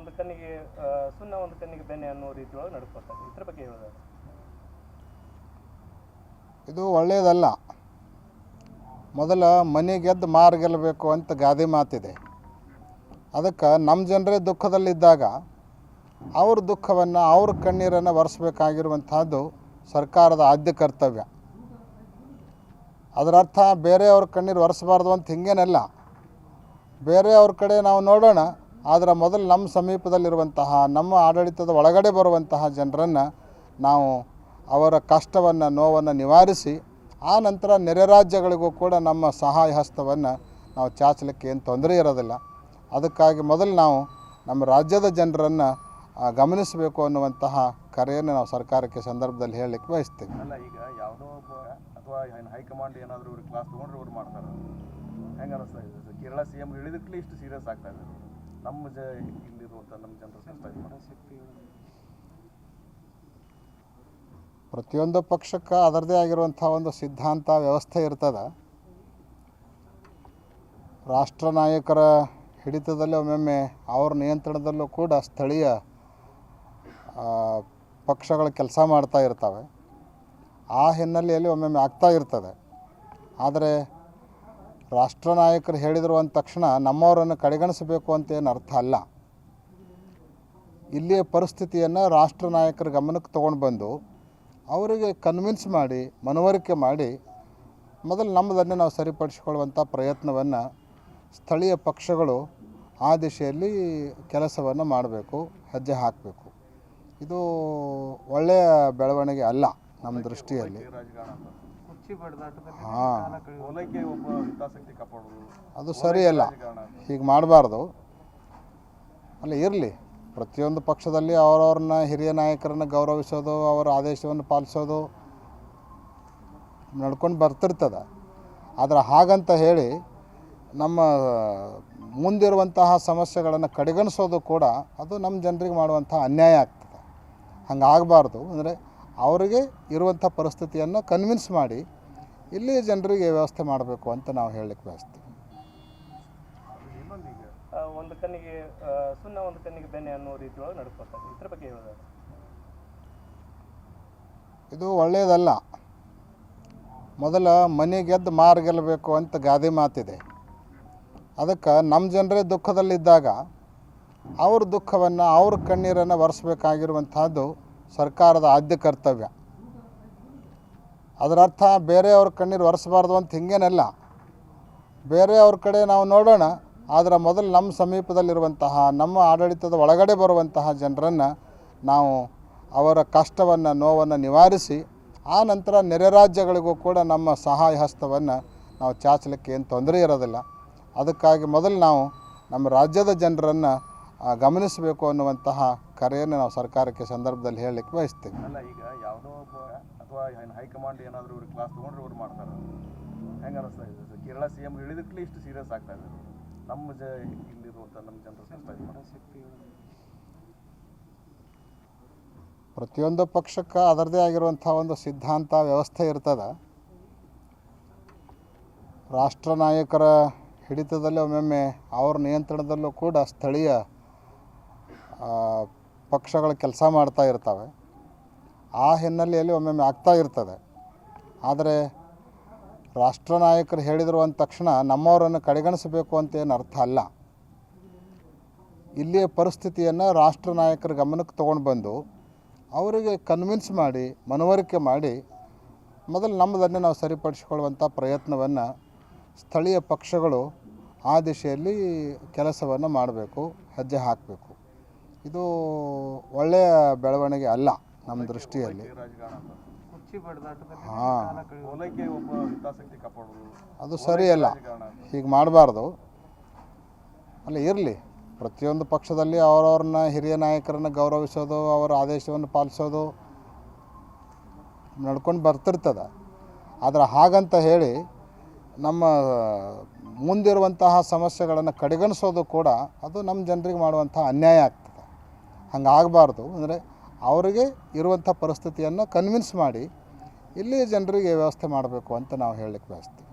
ಒಂದು ಕಣ್ಣಿಗೆ ಸುಣ್ಣ ಒಂದು ಕಣ್ಣಿಗೆ ಬೆಣ್ಣೆ ಅನ್ನೋ ರೀತಿಯೊಳಗೆ ನಡ್ಕೋತಾರೆ ಇದ್ರ ಬಗ್ಗೆ ಹೇಳೋದಾದ್ರೆ. ಇದು ಒಳ್ಳೆಯದಲ್ಲ. ಮೊದಲ ಮನೆ ಗೆದ್ದು ಮಾರು ಗೆಲ್ಲಬೇಕು ಅಂತ ಗಾದೆ ಮಾತಿದೆ. ಅದಕ್ಕೆ ನಮ್ಮ ಜನರೇ ದುಃಖದಲ್ಲಿದ್ದಾಗ ಅವ್ರ ದುಃಖವನ್ನು ಅವ್ರ ಕಣ್ಣೀರನ್ನು ಒರೆಸ್ಬೇಕಾಗಿರುವಂತಹದ್ದು ಸರ್ಕಾರದ ಆದ್ಯ ಕರ್ತವ್ಯ. ಅದರ ಅರ್ಥ ಬೇರೆಯವ್ರ ಕಣ್ಣೀರು ಒರೆಸಬಾರ್ದು ಅಂತ ಹಿಂಗೇನಲ್ಲ. ಬೇರೆಯವ್ರ ಕಡೆ ನಾವು ನೋಡೋಣ. ಆದರೆ ಮೊದಲು ನಮ್ಮ ಸಮೀಪದಲ್ಲಿರುವಂತಹ, ನಮ್ಮ ಆಡಳಿತದ ಒಳಗಡೆ ಬರುವಂತಹ ಜನರನ್ನು ನಾವು ಅವರ ಕಷ್ಟವನ್ನು, ನೋವನ್ನು ನಿವಾರಿಸಿ, ಆ ನಂತರ ನೆರೆ ರಾಜ್ಯಗಳಿಗೂ ಕೂಡ ನಮ್ಮ ಸಹಾಯ ಹಸ್ತವನ್ನು ನಾವು ಚಾಚಲಿಕ್ಕೆ ಏನು ತೊಂದರೆ ಇರೋದಿಲ್ಲ. ಅದಕ್ಕಾಗಿ ಮೊದಲು ನಾವು ನಮ್ಮ ರಾಜ್ಯದ ಜನರನ್ನು ಗಮನಿಸಬೇಕು ಅನ್ನುವಂತಹ ಕರೆಯನ್ನು ನಾವು ಸರ್ಕಾರಕ್ಕೆ ಸಂದರ್ಭದಲ್ಲಿ ಹೇಳಲಿಕ್ಕೆ ಬಯಸ್ತೇವೆ. ಈಗ ಯಾವುದೋ ಅಥವಾ ಹೈಕಮಾಂಡ್ ಏನಾದರೂ ಕ್ಲಾಸ್ ತೊಗೊಂಡ್ರೆ ಮಾಡ್ತಾರೆ. ಹೆಂಗೆ ಕೇರಳ ಸಿ ಎಂ ಹೇಳಿದಕ್ಕೆ ಇಷ್ಟು ಸೀರಿಯಸ್ ಆಗ್ತಾ ಇದೆ. ನಮ್ಮ ಜ ಇಲ್ಲಿರುವಂಥ ನಮ್ಮ ಜನರ ಪ್ರತಿಯೊಂದು ಪಕ್ಷಕ್ಕೆ ಅದರದೇ ಆಗಿರುವಂಥ ಒಂದು ಸಿದ್ಧಾಂತ, ವ್ಯವಸ್ಥೆ ಇರ್ತದೆ. ರಾಷ್ಟ್ರ ನಾಯಕರ ಹಿಡಿತದಲ್ಲಿ ಒಮ್ಮೊಮ್ಮೆ ಅವ್ರ ನಿಯಂತ್ರಣದಲ್ಲೂ ಕೂಡ ಸ್ಥಳೀಯ ಪಕ್ಷಗಳು ಕೆಲಸ ಮಾಡ್ತಾ ಇರ್ತವೆ. ಆ ಹಿನ್ನೆಲೆಯಲ್ಲಿ ಒಮ್ಮೊಮ್ಮೆ ಆಗ್ತಾ ಇರ್ತದೆ. ಆದರೆ ರಾಷ್ಟ್ರ ನಾಯಕರು ಹೇಳಿದರು ಅಂದ ತಕ್ಷಣ ನಮ್ಮವರನ್ನು ಕಡೆಗಣಿಸಬೇಕು ಅಂತ ಏನು ಅರ್ಥ ಅಲ್ಲ. ಇಲ್ಲಿಯ ಪರಿಸ್ಥಿತಿಯನ್ನು ರಾಷ್ಟ್ರ ನಾಯಕರ ಗಮನಕ್ಕೆ ತೊಗೊಂಡು ಬಂದು ಅವರಿಗೆ ಕನ್ವಿನ್ಸ್ ಮಾಡಿ, ಮನವರಿಕೆ ಮಾಡಿ ಮೊದಲು ನಮ್ಮದನ್ನೇ ನಾವು ಸರಿಪಡಿಸಿಕೊಳ್ಳುವಂಥ ಪ್ರಯತ್ನವನ್ನು ಸ್ಥಳೀಯ ಪಕ್ಷಗಳು ಆ ದಿಶೆಯಲ್ಲಿ ಕೆಲಸವನ್ನು ಮಾಡಬೇಕು, ಹೆಜ್ಜೆ ಹಾಕಬೇಕು. ಇದು ಒಳ್ಳೆಯ ಬೆಳವಣಿಗೆ ಅಲ್ಲ ನಮ್ಮ ದೃಷ್ಟಿಯಲ್ಲಿ. ಕುರ್ಚಿ ಬಡದಾಟದಲ್ಲಿ ಒಬ್ಬ ಹಿತಾಸಕ್ತಿ ಕಾಪಾಡೋದು. ಅದು ಸರಿಯಲ್ಲ ಹೀಗೆ ಮಾಡಬಾರ್ದು. ಅಲ್ಲ ಇರಲಿ. ಪ್ರತಿಯೊಂದು ಪಕ್ಷದಲ್ಲಿ ಅವರವ್ರನ್ನ ಹಿರಿಯ ನಾಯಕರನ್ನು ಗೌರವಿಸೋದು ಅವರ ಆದೇಶವನ್ನು ಪಾಲಿಸೋದು ನಡ್ಕೊಂಡು ಬರ್ತಿರ್ತದೆ. ಆದರೆ ಹಾಗಂತ ಹೇಳಿ ನಮ್ಮ ಮುಂದಿರುವಂತಹ ಸಮಸ್ಯೆಗಳನ್ನು ಕಡೆಗಣಿಸೋದು ಕೂಡ ಅದು ನಮ್ಮ ಜನರಿಗೆ ಮಾಡುವಂಥ ಅನ್ಯಾಯ ಆಗ್ತದೆ. ಹಂಗಾಗಬಾರ್ದು. ಅಂದರೆ ಅವರಿಗೆ ಇರುವಂಥ ಪರಿಸ್ಥಿತಿಯನ್ನು ಕನ್ವಿನ್ಸ್ ಮಾಡಿ ಇಲ್ಲಿ ಜನರಿಗೆ ವ್ಯವಸ್ಥೆ ಮಾಡಬೇಕು ಅಂತ ನಾವು ಹೇಳಲಿಕ್ಕೆ ಬಯಸ್ತೀವಿ. ಒಂದು ಕಣ್ಣಿಗೆ ಸುಣ್ಣ ಒಂದು ಕಣ್ಣಿಗೆ ಬೆಣ್ಣೆ ಅನ್ನೋ ರೀತಿಯೊಳಗೆ ನಡ್ಕೋತಾರೆ ಇದ್ರ ಬಗ್ಗೆ ಹೇಳೋದಾದ್ರೆ. ಇದು ಒಳ್ಳೆಯದಲ್ಲ. ಮೊದಲ ಮನೆ ಗೆದ್ದು ಮಾರು ಗೆಲ್ಲಬೇಕು ಅಂತ ಗಾದೆ ಮಾತಿದೆ. ಅದಕ್ಕೆ ನಮ್ಮ ಜನರೇ ದುಃಖದಲ್ಲಿದ್ದಾಗ ಅವ್ರ ದುಃಖವನ್ನು ಅವ್ರ ಕಣ್ಣೀರನ್ನು ಒರೆಸ್ಬೇಕಾಗಿರುವಂಥದ್ದು ಸರ್ಕಾರದ ಆದ್ಯ ಕರ್ತವ್ಯ. ಅದರ ಅರ್ಥ ಬೇರೆಯವ್ರ ಕಣ್ಣೀರು ಒರೆಸಬಾರ್ದು ಅಂತ ಹಿಂಗೇನಲ್ಲ. ಬೇರೆಯವ್ರ ಕಡೆ ನಾವು ನೋಡೋಣ, ಆದರೆ ಮೊದಲು ನಮ್ಮ ಸಮೀಪದಲ್ಲಿರುವಂತಹ, ನಮ್ಮ ಆಡಳಿತದ ಒಳಗಡೆ ಬರುವಂತಹ ಜನರನ್ನು ನಾವು ಅವರ ಕಷ್ಟವನ್ನು, ನೋವನ್ನು ನಿವಾರಿಸಿ, ಆ ನಂತರ ನೆರೆ ರಾಜ್ಯಗಳಿಗೂ ಕೂಡ ನಮ್ಮ ಸಹಾಯ ಹಸ್ತವನ್ನು ನಾವು ಚಾಚಲಿಕ್ಕೆ ಏನು ತೊಂದರೆ ಇರೋದಿಲ್ಲ. ಅದಕ್ಕಾಗಿ ಮೊದಲು ನಾವು ನಮ್ಮ ರಾಜ್ಯದ ಜನರನ್ನು ಗಮನಿಸಬೇಕು ಅನ್ನುವಂತಹ ಕರೆಯನ್ನು ನಾವು ಸರ್ಕಾರಕ್ಕೆ ಸಂದರ್ಭದಲ್ಲಿ ಹೇಳಲಿಕ್ಕೆ ಬಯಸ್ತೇವೆ. ಅಥವಾ ಹೈಕಮಾಂಡ್ ಏನಾದರೂ ಇವ್ರು ಕ್ಲಾಸ್ ತೊಗೊಂಡ್ರೆ ಇವ್ರು ಮಾಡ್ತಾರೆ. ಹೆಂಗೆ ಅನಿಸ್ತಾ ಇದೆ? ಕೇರಳ ಸಿ ಎಂ ಹೇಳಿದಕ್ಕೆ ಇಷ್ಟು ಸೀರಿಯಸ್ ಆಗ್ತಾ ಇದೆ. ನಮ್ಮ ಜ ಇಲ್ಲಿರುವಂಥ ನಮ್ಮ ಜನರ ಪ್ರತಿಯೊಂದು ಪಕ್ಷಕ್ಕೆ ಅದರದೇ ಆಗಿರುವಂಥ ಒಂದು ಸಿದ್ಧಾಂತ, ವ್ಯವಸ್ಥೆ ಇರ್ತದೆ. ರಾಷ್ಟ್ರ ನಾಯಕರ ಹಿಡಿತದಲ್ಲಿ ಒಮ್ಮೊಮ್ಮೆ ಅವ್ರ ನಿಯಂತ್ರಣದಲ್ಲೂ ಕೂಡ ಸ್ಥಳೀಯ ಪಕ್ಷಗಳು ಕೆಲಸ ಮಾಡ್ತಾ ಇರ್ತವೆ. ಆ ಹಿನ್ನೆಲೆಯಲ್ಲಿ ಒಮ್ಮೊಮ್ಮೆ ಆಗ್ತಾ ಇರ್ತದೆ. ಆದರೆ ರಾಷ್ಟ್ರ ನಾಯಕರು ಹೇಳಿದರು ಅಂದ ತಕ್ಷಣ ನಮ್ಮವರನ್ನು ಕಡೆಗಣಿಸಬೇಕು ಅಂತ ಏನು ಅರ್ಥ ಅಲ್ಲ. ಇಲ್ಲಿಯ ಪರಿಸ್ಥಿತಿಯನ್ನು ರಾಷ್ಟ್ರ ನಾಯಕರ ಗಮನಕ್ಕೆ ತೊಗೊಂಡು ಬಂದು ಅವರಿಗೆ ಕನ್ವಿನ್ಸ್ ಮಾಡಿ, ಮನವರಿಕೆ ಮಾಡಿ ಮೊದಲು ನಮ್ಮದನ್ನೇ ನಾವು ಸರಿಪಡಿಸಿಕೊಳ್ಳುವಂಥ ಪ್ರಯತ್ನವನ್ನು ಸ್ಥಳೀಯ ಪಕ್ಷಗಳು ಆ ದಿಶೆಯಲ್ಲಿ ಕೆಲಸವನ್ನು ಮಾಡಬೇಕು, ಹೆಜ್ಜೆ ಹಾಕಬೇಕು. ಇದು ಒಳ್ಳೆಯ ಬೆಳವಣಿಗೆ ಅಲ್ಲ. ನಮ್ಮ ದೃಷ್ಟಿಯಲ್ಲಿ. ಹಾಂ. ಅದು ಸರಿಯಲ್ಲ ಹೀಗೆ ಮಾಡಬಾರ್ದು. ಅಲ್ಲ ಇರಲಿ. ಪ್ರತಿಯೊಂದು ಪಕ್ಷದಲ್ಲಿ ಅವರವ್ರನ್ನ ಹಿರಿಯ ನಾಯಕರನ್ನ ಗೌರವಿಸೋದು ಅವರ ಆದೇಶವನ್ನು ಪಾಲಿಸೋದು ನಡ್ಕೊಂಡು ಬರ್ತಿರ್ತದೆ. ಆದರೆ ಹಾಗಂತ ಹೇಳಿ ನಮ್ಮ ಮುಂದಿರುವಂತಹ ಸಮಸ್ಯೆಗಳನ್ನು ಕಡೆಗಣಿಸೋದು ಕೂಡ ಅದು ನಮ್ಮ ಜನರಿಗೆ ಮಾಡುವಂಥ ಅನ್ಯಾಯ ಆಗ್ತದೆ. ಹಂಗಾಗಬಾರ್ದು. ಅಂದರೆ ಅವರಿಗೆ ಇರುವಂಥ ಪರಿಸ್ಥಿತಿಯನ್ನು ಕನ್ವಿನ್ಸ್ ಮಾಡಿ ಇಲ್ಲಿ ಜನರಿಗೆ ವ್ಯವಸ್ಥೆ ಮಾಡಬೇಕು ಅಂತ ನಾವು ಹೇಳಲಿಕ್ಕೆ ಬಯಸ್ತೀವಿ.